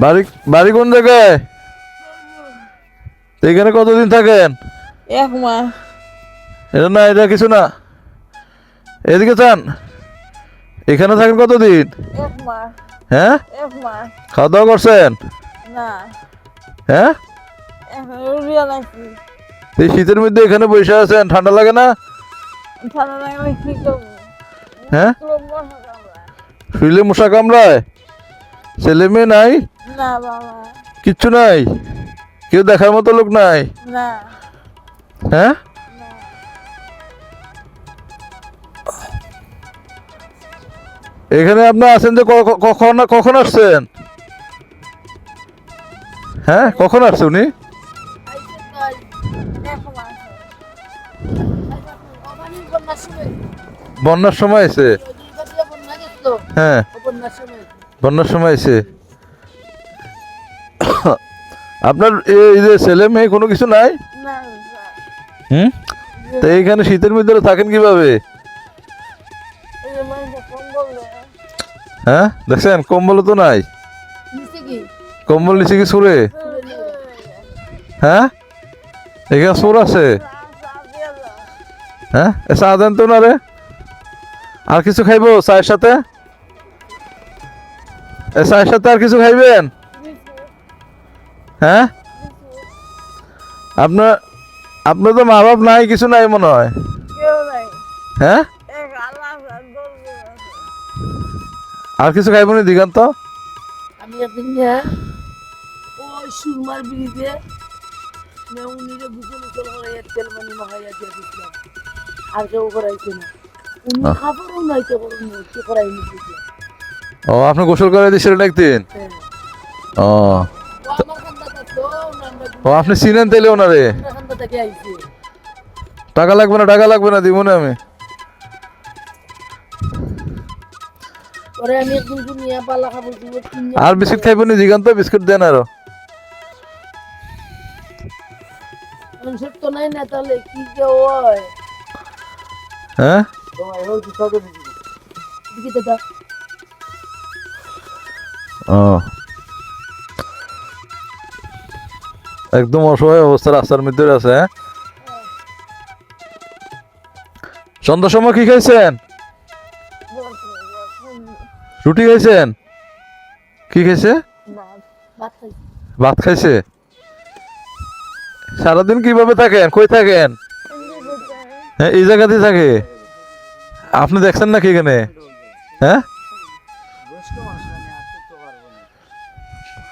বাড়ি বাড়ি কোন জায়গায়? এখানে কতদিন থাকেন? এক মাস। এটা না এটা কিছু না। এদিকে চান এখানে থাকেন কতদিন? হ্যাঁ? খাওয়া দাওয়া করছেন? না। হ্যাঁ? এই শীতের মধ্যে এখানে বসে আছেন ঠান্ডা লাগে না? হ্যাঁ। শুইলে মশা কামড়ায়? ছেলে মেয়ে নাই? না বাবা। কিচ্ছু নাই? কেউ দেখার মতো লোক নাই? না। হ্যাঁ? এখানে আপনি আছেন যে কখন কখন আসছেন? হ্যাঁ কখন আসছে উনি? বন্যার সময় এসে হ্যাঁ। বন্যার সময় এসে আপনার এই যে ছেলে মেয়ে কোনো কিছু নাই? হুম? তো এইখানে শীতের মধ্যে থাকেন কীভাবে? হ্যাঁ? দেখছেন কম্বল তো নাই। কম্বল নিচে কি সুরে হ্যাঁ? এখানে সুর আছে? হ্যাঁ? এ চা দেন তো না রে আর কিছু খাইবো চায়ের সাথে? এ চায়ের সাথে আর কিছু খাইবেন? হ্যাঁ? আপনার আপনার তো মা বাপ নাই কিছু নাই মনে হয়? হ্যাঁ? আর কিছু খাইবো না দিগান্ত? আমি একদিন না ওই সুরমার বিড়িতে তেল মানি মাখাইয়া দিয়ে আর কেউ করাইছে না। উনি খাবারও ও আপনি গোসল করে দিয়েছিলেন একদিন? ও। খান্দাটা তো ও আপনি চিনেন তাইলে ওনারে? টাকা লাগবে না টাকা লাগবে না দিব না আমি। আর বিস্কুট খাইবো নি দিগান্ত বিস্কুট দেন আরও। মানুষের তো নাই না তাহলে কি যে হয়? হ্যাঁ? ও। একদম অসহায় অবস্থা রাস্তার মধ্যে আছে হ্যাঁ? সন্ধ্যার সময় কি খাইছেন? রুটি খাইছেন? কি খাইছে। ভাত খাইছে? সারাদিন কীভাবে থাকেন? কই থাকেন? হ্যাঁ এই জায়গাতেই থাকে। আপনি দেখছেন নাকি এখানে? হ্যাঁ?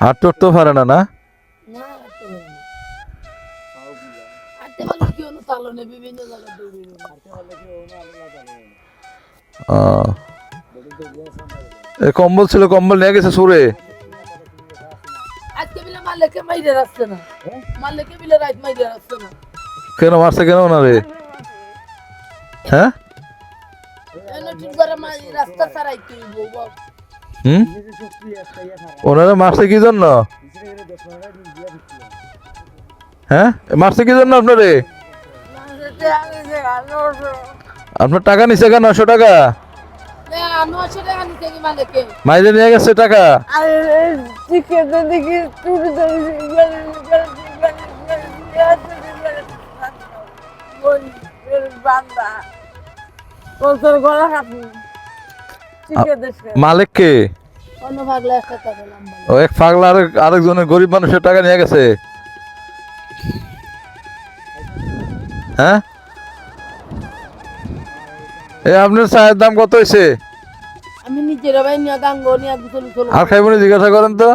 হাট তো পারে না না? কম্বল ছিল, কম্বল নিয়ে গেছে সুরে। আজকে বিলে মালিককে মাইরে রাখছে না। মালিককে বিলে রাত মাইরে রাখছে না। কেন মারছে কেন না রে হ্যাঁ ওনারা মারছে কি জন্য? হ্যাঁ? মারছে কি জন্য আপনার? টাকা নিছে কেন? নশো টাকা এ, নশো টাকা নিতে কি মালিককে মাইরে নিয়ে গেছে টাকা আর টিকেতে দেখি চুরি ধরেছি গেলে গেলে গেলে বান্দা তোর গলা কাটনি টিকে দেশে মালিক কে অন্য ভাগলে একটা টাকা লম্বা ও এক পাগলা আরেক আরেকজনের গরিব মানুষের টাকা নিয়ে গেছে হ্যাঁ এ আপনার চায়ের দাম কত হয়েছে আর খাইবনি জিজ্ঞাসা করেন তো।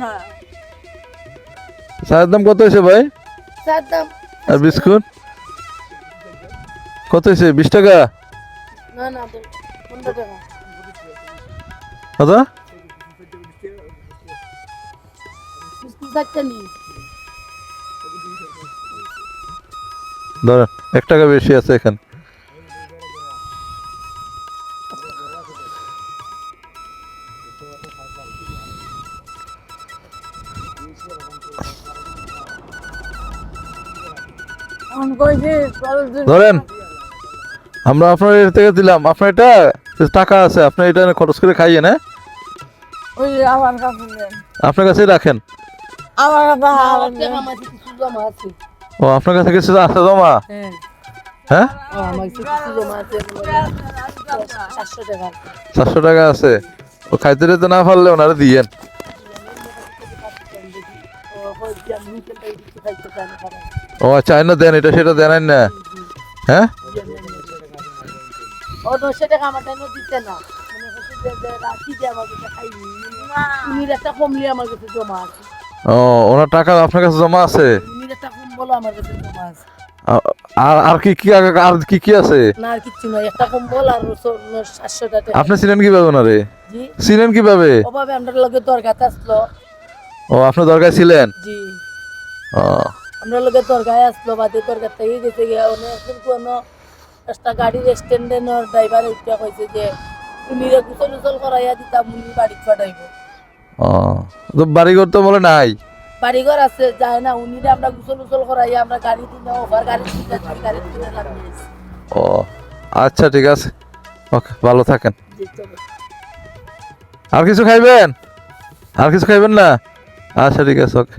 না। চায়ের দাম কত হয়েছে ভাই? আর বিস্কুট? কত হয়েছে? বিশ টাকা? না না কত? নি ধরেন এক টাকা বেশি আছে এখানে। ধরেন আমরা আপনার এর থেকে দিলাম। আপনার এটা টাকা আছে আপনি এটা খরচ করে খাইয়ে না ওই যে আমার কাছে আপনার কাছেই রাখেন। আমার কাছে আছে। ও আপনার কাছে কিছু আছে জমা? হ্যাঁ। হ্যাঁ? ও, আমার কাছে কিছু জমা আছে। চারশো টাকা চারশো টাকা আছে। ও খাইতে দিতে না পারলে ওনারা দিয়েন। ও না আচ্ছা আইনা দেন এটা সেটা দেন না। হ্যাঁ? ও মানে ও ওনার টাকা আপনার কাছে জমা আছে? আমার কাছে জমা আর কি কি আর কি কি আছে? না আর কিচ্ছু নাই। একটা কম্বল আর সাতশো টাকা আপনি ছিলেন কীভাবে ওনারে? জি। ছিলেন কীভাবে? ওভাবে আমরা লগে দরকার আসলো। ও আপনার দরকার ছিলেন? জি। ও। আমরা লগে দরগায় আসলো বাদে দরগার থেকে গেছে গিয়া অনেক কোনো একটা গাড়ির স্ট্যান্ডে ড্রাইভার উঠে কইছে যে উনিরে গুসল উসল করাইয়া দিতাম উনি বাড়ি পাঠাইব ও। তো বাড়িঘর তো বলে নাই? বাড়িঘর আছে যায় না উনি আমরা গুসল উসল করাই আমরা গাড়ি দিনে ওভার গাড়ি দিনে গাড়ি দিনে ও আচ্ছা ঠিক আছে। ওকে ভালো থাকেন। আর কিছু খাইবেন? আর কিছু খাইবেন না? আচ্ছা ঠিক আছে ওকে।